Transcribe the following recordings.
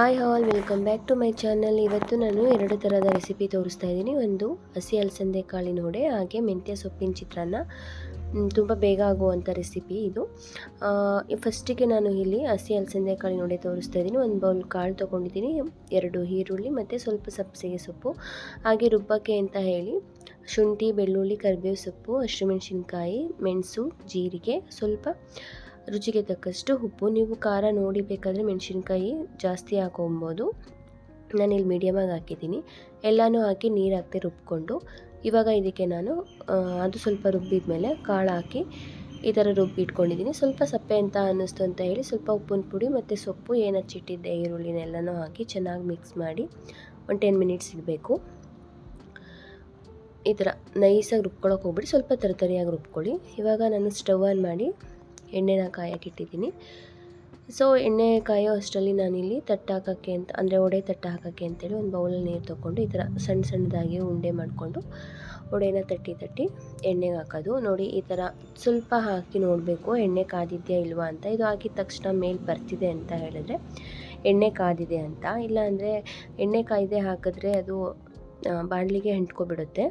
Hi all welcome back to my channel. ಇವತ್ತು ನಾನು ಎರಡು ಥರದ ರೆಸಿಪಿ ತೋರಿಸ್ತಾ ಇದ್ದೀನಿ. ಒಂದು ಹಸಿ ಅಲಸಂದೆ ಕಾಳಿನ ಹೊಡೆ ಹಾಗೆ ಮೆಂತ್ಯ ಸೊಪ್ಪಿನ ಚಿತ್ರಾನ್ನ. ತುಂಬ ಬೇಗ ಆಗುವಂಥ ರೆಸಿಪಿ ಇದು. ಫಸ್ಟಿಗೆ ನಾನು ಇಲ್ಲಿ ಹಸಿ ಅಲಸಂದೆ ಕಾಳಿನ ಹೊಡೆ ತೋರಿಸ್ತಾ ಇದ್ದೀನಿ. ಒಂದು ಬೌಲ್ ಕಾಳು ತೊಗೊಂಡಿದ್ದೀನಿ. ಎರಡು ಈರುಳ್ಳಿ ಮತ್ತು ಸ್ವಲ್ಪ ಸಬ್ಸಿಗೆ ಸೊಪ್ಪು. ಹಾಗೆ ರುಬ್ಬಕ್ಕೆ ಅಂತ ಹೇಳಿ ಶುಂಠಿ, ಬೆಳ್ಳುಳ್ಳಿ, ಕರಿಬೇವು ಸೊಪ್ಪು ಹಸಿಮೆಣಸಿನ್ಕಾಯಿ ಮೆಣಸು, ಜೀರಿಗೆ, ಸ್ವಲ್ಪ ರುಚಿಗೆ ತಕ್ಕಷ್ಟು ಉಪ್ಪು. ನೀವು ಖಾರ ನೋಡಿ ಬೇಕಾದರೆ ಮೆಣಸಿನ್ಕಾಯಿ ಜಾಸ್ತಿ ಹಾಕೊಬೋದು. ಇಲ್ಲಿ ಮೀಡಿಯಮಾಗಿ ಹಾಕಿದ್ದೀನಿ. ಎಲ್ಲನೂ ಹಾಕಿ ನೀರು ಹಾಕಿ ರುಬ್ಕೊಂಡು. ಇವಾಗ ಇದಕ್ಕೆ ನಾನು ಅದು ಸ್ವಲ್ಪ ರುಬ್ಬಿದ ಮೇಲೆ ಕಾಳು ಹಾಕಿ ಈ ಥರ ರುಬ್ಬಿ ಇಟ್ಕೊಂಡಿದ್ದೀನಿ ಸ್ವಲ್ಪ ಸಪ್ಪೆ ಅಂತ ಅನ್ನಿಸ್ತು ಅಂತ ಹೇಳಿ ಸ್ವಲ್ಪ ಉಪ್ಪಿನ ಪುಡಿ ಮತ್ತು ಸೊಪ್ಪು, ಏನು ಹಚ್ಚಿಟ್ಟಿದ್ದೆ ಈರುಳ್ಳಿನೆಲ್ಲನೂ ಹಾಕಿ ಚೆನ್ನಾಗಿ ಮಿಕ್ಸ್ ಮಾಡಿ ಒಂದು ಟೆನ್ ಮಿನಿಟ್ಸ್ ಇಡಬೇಕು. ಈ ಥರ ನೈಸಾಗಿ ರುಬ್ಕೊಳ್ಳೋಕೆ ಹೋಗ್ಬಿಡಿ. ಸ್ವಲ್ಪ ತರತರಿಯಾಗಿ ರುಬ್ಕೊಳ್ಳಿ. ಇವಾಗ ನಾನು ಸ್ಟವ್ ಆನ್ ಮಾಡಿ ಎಣ್ಣೆನ ಕಾಯಕ್ಕಿಟ್ಟಿದ್ದೀನಿ. ಸೊ ಎಣ್ಣೆ ಕಾಯೋ ಅಷ್ಟರಲ್ಲಿ ನಾನಿಲ್ಲಿ ತಟ್ಟಾಕೋಕ್ಕೆ ಅಂತ, ಅಂದರೆ ಒಡೆ ತಟ್ಟಾಕೋಕ್ಕೆ ಅಂತೇಳಿ ಒಂದು ಬೌಲಲ್ಲಿ ನೀರು ತೊಗೊಂಡು ಈ ಥರ ಸಣ್ಣ ಸಣ್ಣದಾಗಿ ಉಂಡೆ ಮಾಡಿಕೊಂಡು ಒಡೆನ ತಟ್ಟಿ ತಟ್ಟಿ ಎಣ್ಣೆಗೆ ಹಾಕೋದು. ನೋಡಿ, ಈ ಥರ ಸ್ವಲ್ಪ ಹಾಕಿ ನೋಡಬೇಕು ಎಣ್ಣೆ ಕಾದಿದೆಯಾ ಇಲ್ವಾ ಅಂತ. ಇದು ಹಾಕಿದ ತಕ್ಷಣ ಮೇಲೆ ಬರ್ತಿದೆ ಅಂತ ಹೇಳಿದ್ರೆ ಎಣ್ಣೆ ಕಾದಿದೆ ಅಂತ. ಇಲ್ಲ ಅಂದರೆ ಎಣ್ಣೆ ಕಾಯ್ದೆ ಹಾಕಿದ್ರೆ ಅದು ಬಾಣಲಿಗೆ ಹೆಂಟ್ಕೊಬಿಡುತ್ತೆ.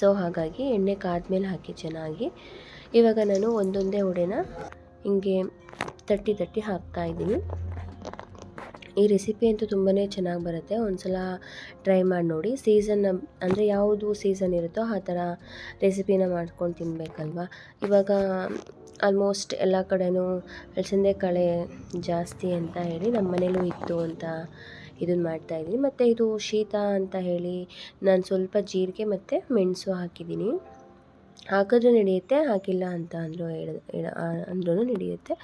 ಸೊ ಹಾಗಾಗಿ ಎಣ್ಣೆ ಕಾದ ಮೇಲೆ ಹಾಕಿ ಚೆನ್ನಾಗಿ ಇವಾಗ ನಾನು ಒಂದೊಂದೇ ಉಡೆನ ಹಿಂಗೆ ತಟ್ಟಿ ತಟ್ಟಿ ಹಾಕ್ತಾ ಇದ್ದೀನಿ. ಈ ರೆಸಿಪಿ ಅಂತೂ ತುಂಬಾ ಚೆನ್ನಾಗಿ ಬರುತ್ತೆ. ಒಂದು ಸಲ ಟ್ರೈ ಮಾಡಿ ನೋಡಿ. ಸೀಸನ್ ಅಂದರೆ ಯಾವುದು ಸೀಸನ್ ಇರುತ್ತೋ ಆ ಥರ ರೆಸಿಪಿನ ಮಾಡ್ಕೊಂಡು ತಿನ್ನಬೇಕಲ್ವ ಇವಾಗ ಆಲ್ಮೋಸ್ಟ್ ಎಲ್ಲ ಕಡೆನೂ ಅಲಸಂದೆ ಕಳೆ ಜಾಸ್ತಿ ಅಂತ ಹೇಳಿ ನಮ್ಮ ಮನೇಲೂ ಇತ್ತು ಅಂತ ಇದನ್ನು ಮಾಡ್ತಾಯಿದ್ದೀನಿ ಮತ್ತು ಇದು ಶೀತ ಅಂತ ಹೇಳಿ ನಾನು ಸ್ವಲ್ಪ ಜೀರಿಗೆ ಮತ್ತು ಮೆಣಸು ಹಾಕಿದ್ದೀನಿ. ಹಾಕಿದ್ರೆ ನಡೆಯುತ್ತೆ ಹಾಕಿಲ್ಲ ಅಂತ ಅಂದರೂ ಹೇಳ ಅಂದ್ರೂ ನಡೆಯುತ್ತೆ.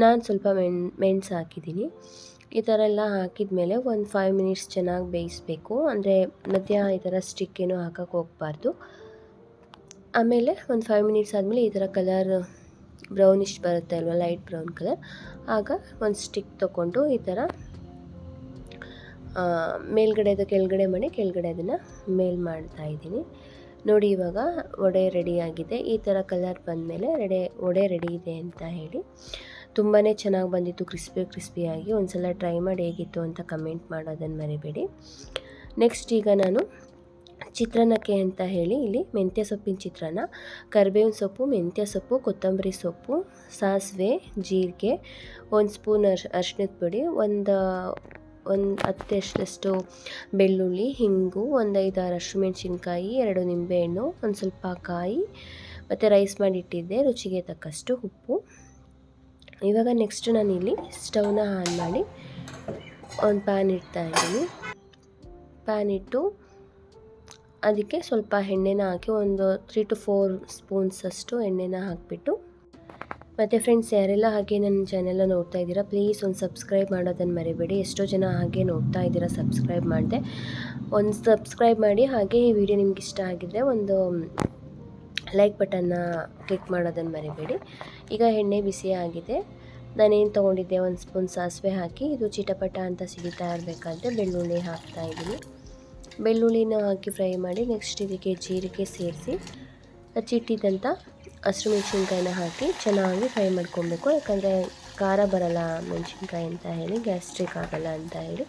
ನಾನು ಸ್ವಲ್ಪ ಮೆಣ್, ಮೆಣ್ಸು ಹಾಕಿದ್ದೀನಿ. ಈ ಥರ ಎಲ್ಲ ಹಾಕಿದ ಮೇಲೆ ಒಂದು ಫೈವ್ ಮಿನಿಟ್ಸ್ ಚೆನ್ನಾಗಿ ಬೇಯಿಸಬೇಕು. ಅಂದರೆ ಮಧ್ಯ ಈ ಥರ ಸ್ಟಿಕ್ ಏನು ಹಾಕೋಕೆ ಹೋಗಬಾರ್ದು. ಆಮೇಲೆ ಒಂದು ಫೈವ್ ಮಿನಿಟ್ಸ್ ಆದಮೇಲೆ ಈ ಥರ ಕಲರ್ ಬ್ರೌನಿಶ್ ಬರುತ್ತೆ ಅಲ್ವ ಲೈಟ್ ಬ್ರೌನ್ ಕಲರ್ ಆಗ ಒಂದು ಸ್ಟಿಕ್ ತೊಗೊಂಡು ಈ ಥರ ಮೇಲ್ಗಡೆದು ಕೆಳಗಡೆ ಮಾಡಿ ಕೆಳಗಡೆ ಅದನ್ನು ಮೇಲ್ ಮಾಡ್ತಾ ಇದ್ದೀನಿ. ನೋಡಿ ಇವಾಗ ವಡೆ ರೆಡಿಯಾಗಿದೆ ಈ ಥರ ಕಲರ್ ಬಂದಮೇಲೆ ರೆಡಿ ವಡೆ ರೆಡಿ ಇದೆ ಅಂತ ಹೇಳಿ. ತುಂಬಾ ಚೆನ್ನಾಗಿ ಬಂದಿತ್ತು ಕ್ರಿಸ್ಪಿ ಕ್ರಿಸ್ಪಿಯಾಗಿ ಒಂದು ಸಲ ಟ್ರೈ ಮಾಡಿ ಹೇಗಿತ್ತು ಅಂತ ಕಮೆಂಟ್ ಮಾಡೋದನ್ನು ಮರಿಬೇಡಿ. ನೆಕ್ಸ್ಟ್ ಈಗ ನಾನು ಚಿತ್ರಾನ್ನಕ್ಕೆ ಅಂತ ಹೇಳಿ, ಇಲ್ಲಿ ಮೆಂತ್ಯ ಸೊಪ್ಪಿನ ಚಿತ್ರಾನ್ನ, ಕರಿಬೇವಿನ ಸೊಪ್ಪು, ಮೆಂತ್ಯ ಸೊಪ್ಪು, ಕೊತ್ತಂಬರಿ ಸೊಪ್ಪು, ಸಾಸಿವೆ, ಜೀರಿಗೆ, ಒಂದು ಸ್ಪೂನ್ ಅರ್ಶ್ ಅರ್ಶಿಣದ ಪುಡಿ, ಒಂದು ಒಂದು ಹತ್ತಷ್ಟಷ್ಟು ಬೆಳ್ಳುಳ್ಳಿ, ಹಿಂಗು, ಒಂದು ಐದಾರು ಹಸಿಮೆಣ್ಸಿನ್ಕಾಯಿ ಎರಡು ನಿಂಬೆಹಣ್ಣು, ಒಂದು ಸ್ವಲ್ಪ ಕಾಯಿ, ಮತ್ತು ರೈಸ್ ಮಾಡಿಟ್ಟಿದ್ದೆ, ರುಚಿಗೆ ತಕ್ಕಷ್ಟು ಉಪ್ಪು. ಇವಾಗ ನೆಕ್ಸ್ಟ್ ನಾನಿಲ್ಲಿ ಸ್ಟವ್ನ ಆನ್ ಮಾಡಿ ಒಂದು ಪ್ಯಾನ್ ಇಡ್ತಾ ಇದ್ದೀನಿ. ಪ್ಯಾನ್ ಇಟ್ಟು ಅದಕ್ಕೆ ಸ್ವಲ್ಪ ಎಣ್ಣೆನ ಹಾಕಿ ಒಂದು ತ್ರೀ ಟು ಫೋರ್ ಸ್ಪೂನ್ಸ್ ಅಷ್ಟು ಎಣ್ಣೆನ ಹಾಕಿಬಿಟ್ಟು ಮತ್ತು ಫ್ರೆಂಡ್ಸ್ ಯಾರೆಲ್ಲ ಹಾಗೆ ನನ್ನ ಚಾನೆಲ್ನ ನೋಡ್ತಾ ಇದ್ದೀರಾ ಪ್ಲೀಸ್ ಒಂದು ಸಬ್ಸ್ಕ್ರೈಬ್ ಮಾಡೋದನ್ನು ಮರಿಬೇಡಿ. ಎಷ್ಟೋ ಜನ ಹಾಗೆ ನೋಡ್ತಾ ಇದ್ದೀರಾ ಸಬ್ಸ್ಕ್ರೈಬ್ ಮಾಡಿದೆ. ಒಂದು ಸಬ್ಸ್ಕ್ರೈಬ್ ಮಾಡಿ, ಹಾಗೆ ಈ ವಿಡಿಯೋ ನಿಮ್ಗೆ ಇಷ್ಟ ಆಗಿದ್ದರೆ ಒಂದು ಲೈಕ್ ಬಟನ್ನ ಕ್ಲಿಕ್ ಮಾಡೋದನ್ನು ಮರಿಬೇಡಿ. ಈಗ ಎಣ್ಣೆ ಬಿಸಿ ಆಗಿದೆ. ನಾನೇನು ತೊಗೊಂಡಿದ್ದೆ, ಒಂದು ಸ್ಪೂನ್ ಸಾಸಿವೆ ಹಾಕಿ, ಇದು ಚಿಟಪಟ ಅಂತ ಸಿಗಿತಾ ಇರಬೇಕಾದ್ರೆ ಬೆಳ್ಳುಳ್ಳಿ ಹಾಕ್ತಾ ಇದ್ದೀನಿ. ಬೆಳ್ಳುಳ್ಳಿನ ಹಾಕಿ ಫ್ರೈ ಮಾಡಿ ನೆಕ್ಸ್ಟ್ ಇದಕ್ಕೆ ಜೀರಿಗೆ ಸೇರಿಸಿ ಹಚ್ಚಿಟ್ಟಿದ್ದಂಥ ಹಸಿರು ಮೆಣಸಿನ್ಕಾಯಿನ ಹಾಕಿ ಚೆನ್ನಾಗಿ ಫ್ರೈ ಮಾಡ್ಕೊಬೇಕು. ಯಾಕಂದರೆ ಖಾರ ಬರಲ್ಲ ಮೆಣಸಿನ್ಕಾಯಿ ಅಂತ ಹೇಳಿ, ಗ್ಯಾಸ್ಟ್ರಿಕ್ ಆಗಲ್ಲ ಅಂತ ಹೇಳಿ.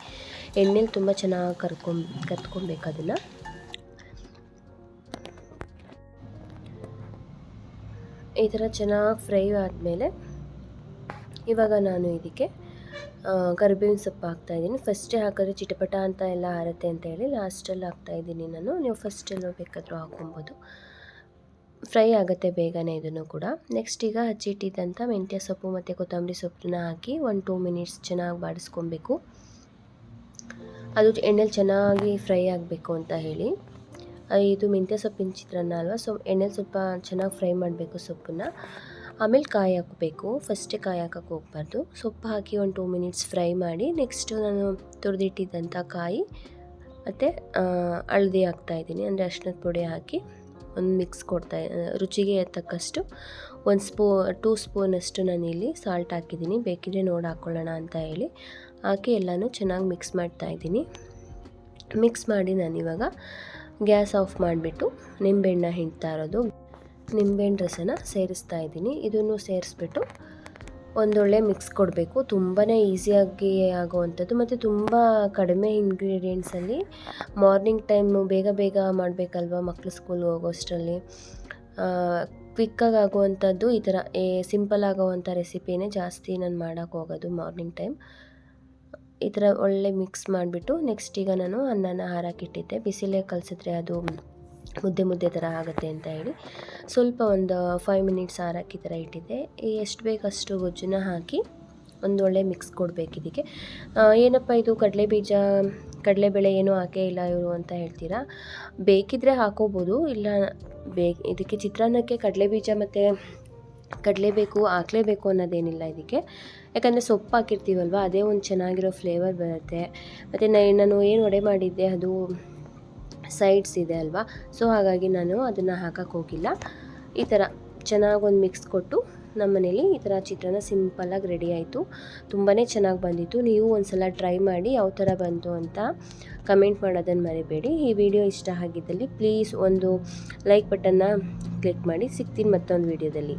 ಎಣ್ಣೆಲಿ ತುಂಬ ಚೆನ್ನಾಗಿ ಕರ್ಕೊಂ ಕತ್ಕೊಬೇಕು ಅದನ್ನು. ಈ ಥರ ಚೆನ್ನಾಗಿ ಫ್ರೈ ಆದಮೇಲೆ ಇವಾಗ ನಾನು ಇದಕ್ಕೆ ಕರಿಬೇವಿನ ಸೊಪ್ಪು ಹಾಕ್ತಾಯಿದ್ದೀನಿ ಫಸ್ಟೇ ಹಾಕಿದ್ರೆ ಚಿಟಪಟ ಅಂತ ಎಲ್ಲ ಆರುತ್ತೆ ಅಂತ ಹೇಳಿ ಲಾಸ್ಟಲ್ಲಿ ಹಾಕ್ತಾಯಿದ್ದೀನಿ ನಾನು. ನೀವು ಫಸ್ಟೆಲ್ಲೋ ಬೇಕಾದರೂ ಹಾಕೊಬೋದು ಫ್ರೈ ಆಗುತ್ತೆ ಬೇಗನೆ ಇದನ್ನು ಕೂಡ. ನೆಕ್ಸ್ಟ್ ಈಗ ಹಚ್ಚಿಟ್ಟಿದ್ದಂಥ ಮೆಂತ್ಯ ಸೊಪ್ಪು ಮತ್ತು ಕೊತ್ತಂಬರಿ ಸೊಪ್ಪನ್ನ ಹಾಕಿ ಒಂದು ಟೂ ಮಿನಿಟ್ಸ್ ಚೆನ್ನಾಗಿ ಬಾಡಿಸ್ಕೊಬೇಕು. ಅದು ಎಣ್ಣೆಲಿ ಚೆನ್ನಾಗಿ ಫ್ರೈ ಆಗಬೇಕು ಅಂತ ಹೇಳಿ. ಇದು ಮೆಂತ್ಯ ಸೊಪ್ಪಿನ ಚಿತ್ರಾನ್ನ ಅಲ್ವಾ? ಸೊ ಎಣ್ಣೆಲಿ ಸ್ವಲ್ಪ ಚೆನ್ನಾಗಿ ಫ್ರೈ ಮಾಡಬೇಕು ಸೊಪ್ಪನ್ನು. ಆಮೇಲೆ ಕಾಯಿ ಹಾಕಬೇಕು. ಫಸ್ಟೇ ಕಾಯಿ ಹಾಕಕ್ಕೆ ಹೋಗ್ಬಾರ್ದು. ಸೊಪ್ಪು ಹಾಕಿ ಒಂದು ಟೂ ಮಿನಿಟ್ಸ್ ಫ್ರೈ ಮಾಡಿ ನೆಕ್ಸ್ಟು ನಾನು ತುರಿದಿಟ್ಟಿದ್ದಂಥ ಕಾಯಿ ಮತ್ತು ಹಳದಿ ಹಾಕ್ತಾಯಿದ್ದೀನಿ ಅಂದರೆ ಅರ್ಶಿನದ ಪುಡಿ ಹಾಕಿ. ಒಂದು ಮಿಕ್ಸ್ ಕೊಡ್ತಾ, ರುಚಿಗೆ ತಕ್ಕಷ್ಟು ಒಂದು ಸ್ಪೂ, ಟೂ ಸ್ಪೂನಷ್ಟು ಇಲ್ಲಿ ಸಾಲ್ಟ್ ಹಾಕಿದ್ದೀನಿ. ಬೇಕಿದ್ರೆ ನೋಡಿ ಹಾಕ್ಕೊಳ್ಳೋಣ ಅಂತ ಹೇಳಿ. ಹಾಕಿ ಎಲ್ಲನೂ ಚೆನ್ನಾಗಿ ಮಿಕ್ಸ್ ಮಾಡ್ತಾ ಇದ್ದೀನಿ. ಮಿಕ್ಸ್ ಮಾಡಿ ನಾನಿವಾಗ ಗ್ಯಾಸ್ ಆಫ್ ಮಾಡಿಬಿಟ್ಟು ನಿಂಬೆಹಣ್ಣ ಹಿಂಡ್ತಾ ಇರೋದು. ನಿಂಬೆಹಣ್ಣು ರಸನ ಸೇರಿಸ್ತಾ ಇದ್ದೀನಿ. ಇದನ್ನು ಸೇರಿಸ್ಬಿಟ್ಟು ಒಂದೊಳ್ಳೆ ಮಿಕ್ಸ್ ಕೊಡಬೇಕು. ತುಂಬಾ ಈಸಿಯಾಗಿ ಆಗುವಂಥದ್ದು ಮತ್ತು ತುಂಬ ಕಡಿಮೆ ಇಂಗ್ರೀಡಿಯೆಂಟ್ಸಲ್ಲಿ ಮಾರ್ನಿಂಗ್ ಟೈಮು ಬೇಗ ಬೇಗ ಮಾಡಬೇಕಲ್ವ ಮಕ್ಕಳು ಸ್ಕೂಲ್ಗೆ ಹೋಗೋಷ್ಟರಲ್ಲಿ? ಕ್ವಿಕ್ಕಾಗಿ ಆಗುವಂಥದ್ದು ಈ ಥರ, ಏ ಸಿಂಪಲ್ ಆಗೋವಂಥ ರೆಸಿಪಿನೇ ಜಾಸ್ತಿ ನಾನು ಮಾಡೋಕ್ಕೆ ಹೋಗೋದು ಮಾರ್ನಿಂಗ್ ಟೈಮ್ ಈ ಥರ ಒಳ್ಳೆ ಮಿಕ್ಸ್ ಮಾಡಿಬಿಟ್ಟು ನೆಕ್ಸ್ಟ್ ಈಗ ನಾನು ಅನ್ನನ ಹಾರಾಕಿಟ್ಟಿದ್ದೆ ಬಿಸಿಲೇ ಕಲಸಿದ್ರೆ ಅದು ಮುದ್ದೆ ಮುದ್ದೆ ಥರ ಆಗುತ್ತೆ ಅಂತ ಹೇಳಿ ಸ್ವಲ್ಪ ಒಂದು ಫೈವ್ ಮಿನಿಟ್ಸ್ ಹಾರಾಕಿ ಥರ ಇಟ್ಟಿದ್ದೆ. ಎಷ್ಟು ಬೇಕಷ್ಟು ಗೊಜ್ಜನ್ನ ಹಾಕಿ ಒಂದು ಒಳ್ಳೆ ಮಿಕ್ಸ್ ಕೊಡಬೇಕು ಇದಕ್ಕೆ. ಏನಪ್ಪ ಇದು ಕಡಲೆ ಬೀಜ ಕಡಲೆಬೇಳೆ ಏನೂ ಹಾಕೇ ಇಲ್ಲ ಇವರು ಅಂತ ಹೇಳ್ತೀರಾ? ಬೇಕಿದ್ರೆ ಹಾಕೋಬೋದು, ಇಲ್ಲ ಬೇ ಇದಕ್ಕೆ ಚಿತ್ರಾನ್ನಕ್ಕೆ ಕಡಲೆ ಬೀಜ ಮತ್ತು ಕಡಲೆಬೇಕು ಹಾಕಲೇಬೇಕು ಅನ್ನೋದೇನಿಲ್ಲ ಇದಕ್ಕೆ. ಯಾಕಂದರೆ ಸೊಪ್ಪು ಹಾಕಿರ್ತೀವಲ್ವ, ಅದೇ ಒಂದು ಚೆನ್ನಾಗಿರೋ ಫ್ಲೇವರ್ ಬರುತ್ತೆ. ಮತ್ತು ನಾನು ಏನು ಒಡೆ ಮಾಡಿದ್ದೆ, ಅದು ಸೈಡ್ಸ್ ಇದೆ ಅಲ್ವಾ? ಸೊ ಹಾಗಾಗಿ ನಾನು ಅದನ್ನು ಹಾಕಕ್ಕೆ ಹೋಗಿಲ್ಲ. ಈ ಥರ ಚೆನ್ನಾಗಿ ಒಂದು ಮಿಕ್ಸ್ ಕೊಟ್ಟು ನಮ್ಮ ಮನೇಲಿ ಈ ಥರ ಚಿತ್ರಾನ್ನ ಸಿಂಪಲ್ಲಾಗಿ ರೆಡಿ ಆಯಿತು. ತುಂಬಾ ಚೆನ್ನಾಗಿ ಬಂದಿತ್ತು. ನೀವು ಒಂದು ಸಲ ಟ್ರೈ ಮಾಡಿ ಯಾವ ಥರ ಬಂತು ಅಂತ ಕಮೆಂಟ್ ಮಾಡೋದನ್ನು ಮರಿಬೇಡಿ. ಈ ವಿಡಿಯೋ ಇಷ್ಟ ಆಗಿದ್ದಲ್ಲಿ ಪ್ಲೀಸ್ ಒಂದು ಲೈಕ್ ಬಟನ್ನ ಕ್ಲಿಕ್ ಮಾಡಿ. ಸಿಗ್ತೀನಿ ಮತ್ತೊಂದು ವಿಡಿಯೋದಲ್ಲಿ